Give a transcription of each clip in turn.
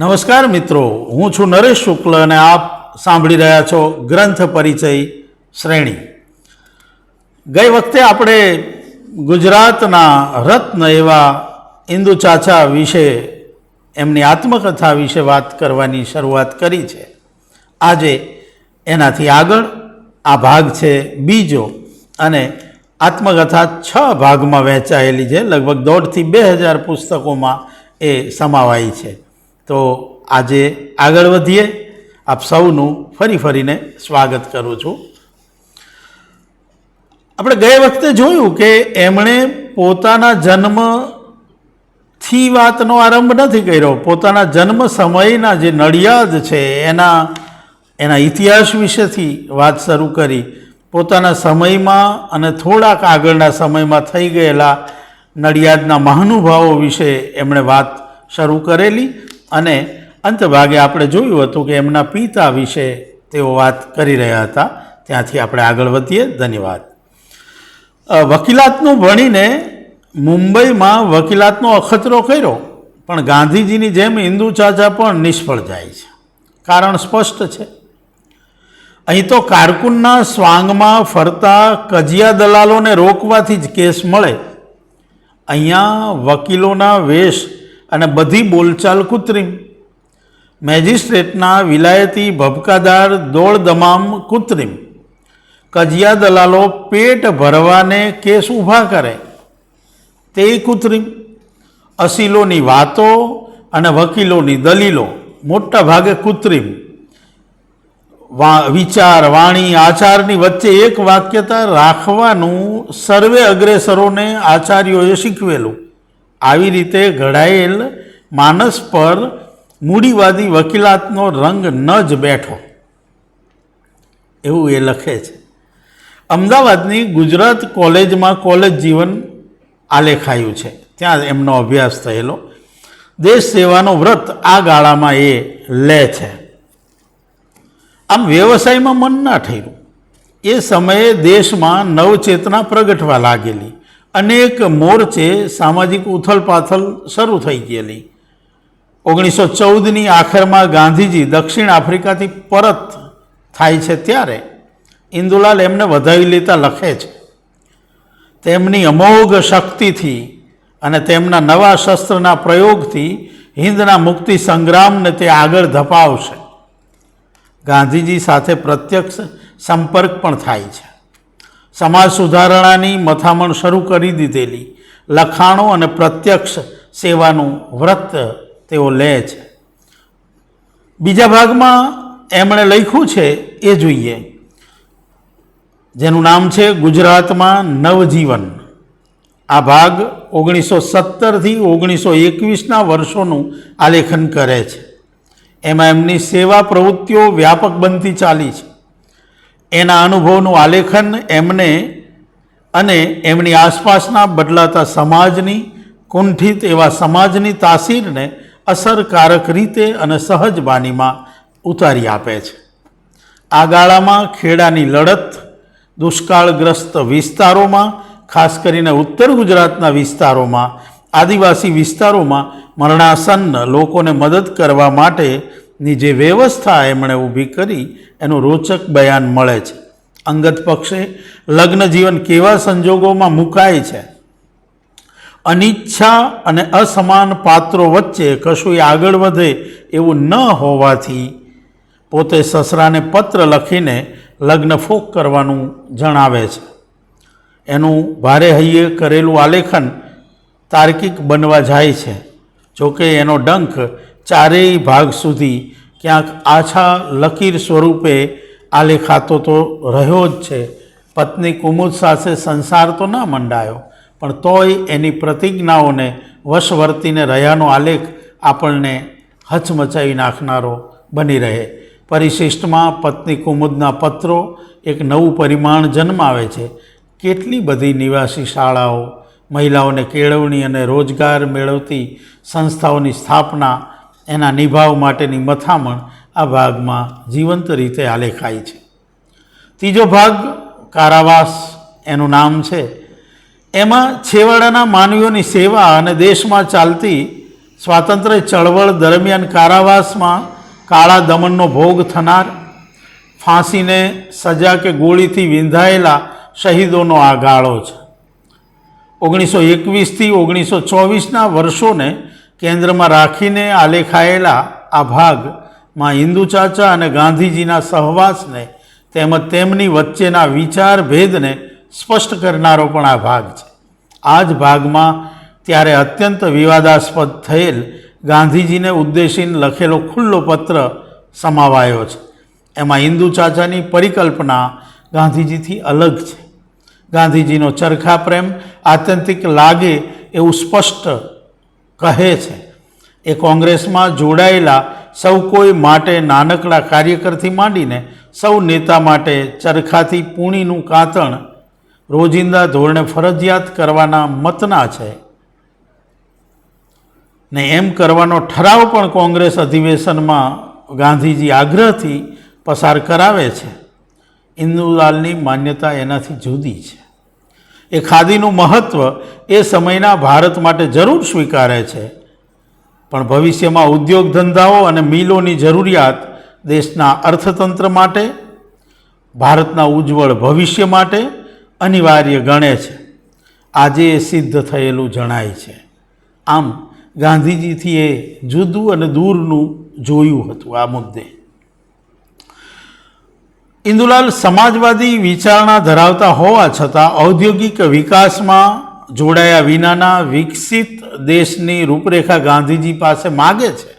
નમસ્કાર મિત્રો, હું છું નરેશ શુક્લ અને આપ સાંભળી રહ્યા છો ગ્રંથ પરિચય શ્રેણી. ગઈ વખતે આપણે ગુજરાતના રત્ન એવા ઇન્દુ ચાચા વિશે, એમની આત્મકથા વિશે વાત કરવાની શરૂઆત કરી છે. આજે એનાથી આગળ આ ભાગ છે બીજો અને આત્મકથા છ ભાગમાં વહેંચાયેલી છે. લગભગ દોઢથી બે હજાર પુસ્તકોમાં એ સમાવાઈ છે. તો આજે આગળ વધીએ. આપ સૌનું ફરી ફરીને સ્વાગત કરું છું. આપણે ગયે વખતે જોયું કે એમણે પોતાના જન્મથી વાતનો આરંભ નથી કર્યો. પોતાના જન્મ સમયના જે નડિયાદ છે, એના એના ઇતિહાસ વિશેથી વાત શરૂ કરી. પોતાના સમયમાં અને થોડાક આગળના સમયમાં થઈ ગયેલા નડિયાદના મહાનુભાવો વિશે એમણે વાત શરૂ કરેલી. અને અંતભાગે આપણે જોયું હતું કે એમના પિતા વિશે તેઓ વાત કરી રહ્યા હતા. ત્યાંથી આપણે આગળ વધીએ. ધન્યવાદ. વકીલાતનું ભણીને મુંબઈમાં વકીલાતનો અખતરો કર્યો, પણ ગાંધીજીની જેમ હિન્દુ ચાચા પણ નિષ્ફળ જાય છે. કારણ સ્પષ્ટ છે. અહીં તો કારકુનના સ્વાંગમાં ફરતા કજિયા દલાલોને રોકવાથી જ કેસ મળે. અહીંયા વકીલોના વેશ અને બધી બોલચાલ કૃત્રિમ. મેજિસ્ટ્રેટના વિલાયતી ભબકાદાર દોડ દમામ કૃત્રિમ. કજિયા દલાલો પેટ ભરવાને કેસ ઊભા કરે. તે કૃત્રિમ. અસીલોની વાતો અને વકીલોની દલીલો મોટા ભાગે કૃત્રિમ. વિચાર, વાણી, આચારની વચ્ચે એક વાક્યતા રાખવાનું સર્વે અગ્રેસરોને આચાર્યોએ શીખવેલું. આવી રીતે ઘડાયેલ માનસ પર મૂડીવાદી વકીલાતનો રંગ ન જ બેઠો. એવું એ લખે છે. અમદાવાદની ગુજરાત કોલેજમાં કોલેજ જીવન આલેખાયું છે. ત્યાં એમનો અભ્યાસ થયેલો. દેશ સેવાનો વ્રત આ ગાળામાં એ લે છે. આમ વ્યવસાયમાં મન ના થયું એ સમયે દેશમાં નવચેતના પ્રગટવા લાગેલી. અનેક મોરચે સામાજિક ઉથલપાથલ શરૂ થઈ ગયેલી. ઓગણીસો ચૌદની આખરમાં ગાંધીજી દક્ષિણ આફ્રિકાથી પરત થાય છે ત્યારે ઇન્દુલાલ એમને વધાવી લેતા લખે છે. તેમની અમોઘ શક્તિથી અને તેમના નવા શસ્ત્રના પ્રયોગથી હિન્દના મુક્તિ સંગ્રામને તે આગળ ધપાવશે. ગાંધીજી સાથે પ્રત્યક્ષ સંપર્ક પણ થાય છે. સમાજ સુધારણાની મથામણ શરૂ કરી દીધેલી. લખાણો અને પ્રત્યક્ષ સેવાનું વ્રત તેઓ લે છે. બીજા ભાગમાં એમણે લખ્યું છે એ જોઈએ. જેનું નામ છે ગુજરાતમાં નવજીવન. આ ભાગ ઓગણીસો સત્તરથી ઓગણીસો એકવીસના વર્ષોનું આલેખન કરે છે. એમાં એમની સેવા પ્રવૃત્તિઓ વ્યાપક બનતી ચાલી છે. એના અનુભવનું આલેખન એમને અને એમની આસપાસના બદલાતા સમાજની, કુંઠિત એવા સમાજની તાસીરને અસરકારક રીતે અને સહજ બાનીમાં ઉતારી આપે છે. આ ગાળામાં ખેડાની લડત, દુષ્કાળગ્રસ્ત વિસ્તારોમાં, ખાસ કરીને ઉત્તર ગુજરાતના વિસ્તારોમાં, આદિવાસી વિસ્તારોમાં મરણાસન્ન લોકોને મદદ કરવા માટેની જે વ્યવસ્થા એમણે ઊભી કરી, એનું રોચક બયાન મળે છે. અંગત પક્ષે લગ્ન જીવન કેવા સંજોગોમાં મુકાય છે? અનિચ્છા અને અસમાન પાત્રો વચ્ચે કશું આગળ વધે એવું ન હોવાથી પોતે સસરાને પત્ર લખીને લગ્ન ફોક કરવાનું જણાવે છે. એનું ભારે હૈયે કરેલું આલેખન તાર્કિક બનવા જાય છે. જોકે એનો ડંખ ચારેય ભાગ સુધી ક્યાંક આછા લકીર સ્વરૂપે આલેખાતો તો રહ્યો જ છે. પત્ની કુમુદ સાથે સંસાર તો ના મંડાયો, પણ તોય એની પ્રતિજ્ઞાઓને વશ વર્તીને રહ્યાનો આલેખ આપણને હચમચાવી નાખનારો બની રહે. પરિશિષ્ટમાં પત્ની કુમુદના પત્રો એક નવું પરિમાણ જન્માવે છે. કેટલી બધી નિવાસી શાળાઓ મહિલાઓને કેળવણી અને રોજગાર મેળવતી સંસ્થાઓની સ્થાપના એના નિભાવ માટેની મથામણ આ ભાગમાં જીવંત રીતે આલેખાય છે. ત્રીજો ભાગ કારાવાસ, એનું નામ છે. એમાં છેવાડાના માનવીઓની સેવા અને દેશમાં ચાલતી સ્વાતંત્ર્ય ચળવળ દરમિયાન કારાવાસમાં કાળા દમનનો ભોગ થનાર, ફાંસીને સજા કે ગોળીથી વિંધાયેલા શહીદોનો આ ગાળો છે. ઓગણીસો એકવીસથી ઓગણીસો ચોવીસના વર્ષોને કેન્દ્રમાં રાખીને આલેખાયેલા આ ભાગમાં હિન્દુ ચાચા અને ગાંધીજીના સહવાસને તેમજ તેમની વચ્ચેના વિચાર ભેદને સ્પષ્ટ કરનારો પણ આ ભાગ છે. આ જ ભાગમાં ત્યારે અત્યંત વિવાદાસ્પદ થયેલ ગાંધીજીને ઉદ્દેશીને લખેલો ખુલ્લો પત્ર સમાવાયો છે. એમાં હિન્દુ ચાચાની પરિકલ્પના ગાંધીજીથી અલગ છે. ગાંધીજીનો ચરખા પ્રેમ આત્યંતિક લાગે એવું સ્પષ્ટ કહે છે. એ કોંગ્રેસમાં જોડાયેલા સૌ કોઈ માટે નાનકડા કાર્યકરથી માંડીને સૌ નેતા માટે ચરખાથી પૂણીનું કાતણ રોજિંદા ધોરણે ફરજિયાત કરવાના મતના છે. ને એમ કરવાનો ઠરાવ પણ કોંગ્રેસ અધિવેશનમાં ગાંધીજી આગ્રહથી પસાર કરાવે છે. ઇન્દુલાલની માન્યતા એનાથી જુદી છે. એ ખાદીનું મહત્ત્વ એ સમયના ભારત માટે જરૂર સ્વીકારે છે. પણ ભવિષ્યમાં ઉદ્યોગ ધંધાઓ અને મિલોની જરૂરિયાત દેશના અર્થતંત્ર માટે, ભારતના ઉજ્જવળ ભવિષ્ય માટે અનિવાર્ય ગણે છે. આજે એ સિદ્ધ થયેલું જણાય છે. આમ ગાંધીજીથી એ જુદું અને દૂરનું જોયું હતું આ મુદ્દે. ઇન્દુલાલ સમાજવાદી વિચારણા ધરાવતા હોવા છતાં ઔદ્યોગિક વિકાસમાં જોડાયા વિનાના વિકસિત દેશની રૂપરેખા ગાંધીજી પાસે માગે છે.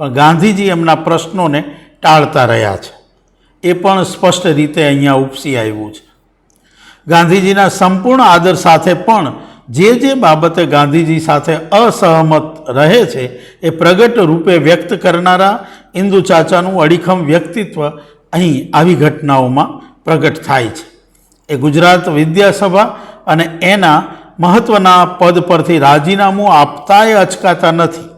પણ ગાંધીજી એમના પ્રશ્નોને ટાળતા રહ્યા છે. એ પણ સ્પષ્ટ રીતે અહીંયા ઉપસી આવ્યું છે. ગાંધીજીના સંપૂર્ણ આદર સાથે પણ જે જે બાબતે ગાંધીજી સાથે અસહમત રહે છે, એ પ્રગટ રૂપે વ્યક્ત કરનારા ઇન્દુ ચાચાનું અડીખમ વ્યક્તિત્વ અહીં આવી ઘટનાઓમાં પ્રગટ થાય છે. એ ગુજરાત વિદ્યાસભા અને એના મહત્ત્વના પદ પરથી રાજીનામું આપતાય અચકાતા નથી.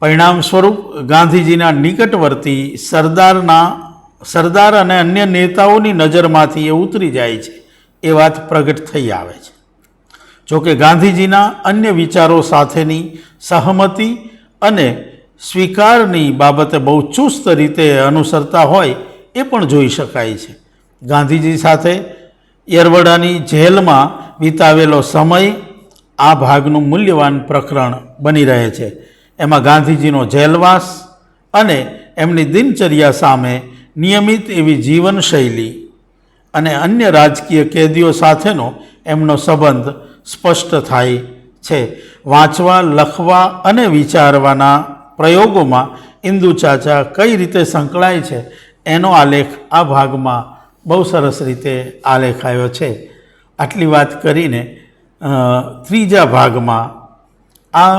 પરિણામ સ્વરૂપ ગાંધીજીના નિકટવર્તી સરદારના, સરદાર અને અન્ય નેતાઓની નજરમાંથી એ ઉતરી જાય છે. એ વાત પ્રગટ થઈ આવે છે. જોકે ગાંધીજીના અન્ય વિચારો સાથેની સહમતિ અને સ્વીકારની બાબતે બહુ ચુસ્ત રીતે અનુસરતા હોય એ પણ જોઈ શકાય છે. ગાંધીજી સાથે યરવડાની જેલમાં વિતાવેલો સમય આ ભાગનું મૂલ્યવાન પ્રકરણ બની રહે છે. એમાં ગાંધીજીનો જેલવાસ અને એમની દિનચર્યા સામે નિયમિત એવી જીવનશૈલી અને અન્ય રાજકીય કેદીઓ સાથેનો એમનો સંબંધ સ્પષ્ટ થાય છે. વાંચવા, લખવા અને વિચારવાના પ્રયોગોમાં ઇન્દુ ચાચા કઈ રીતે સંકળાય છે એનો આલેખ આ ભાગમાં બહુ સરસ રીતે આલેખાયો છે. આટલી વાત કરીને ત્રીજા ભાગમાં આ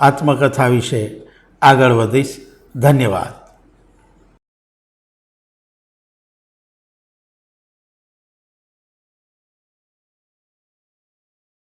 આત્મકથા વિશે આગળ વધીશ. ધન્યવાદ.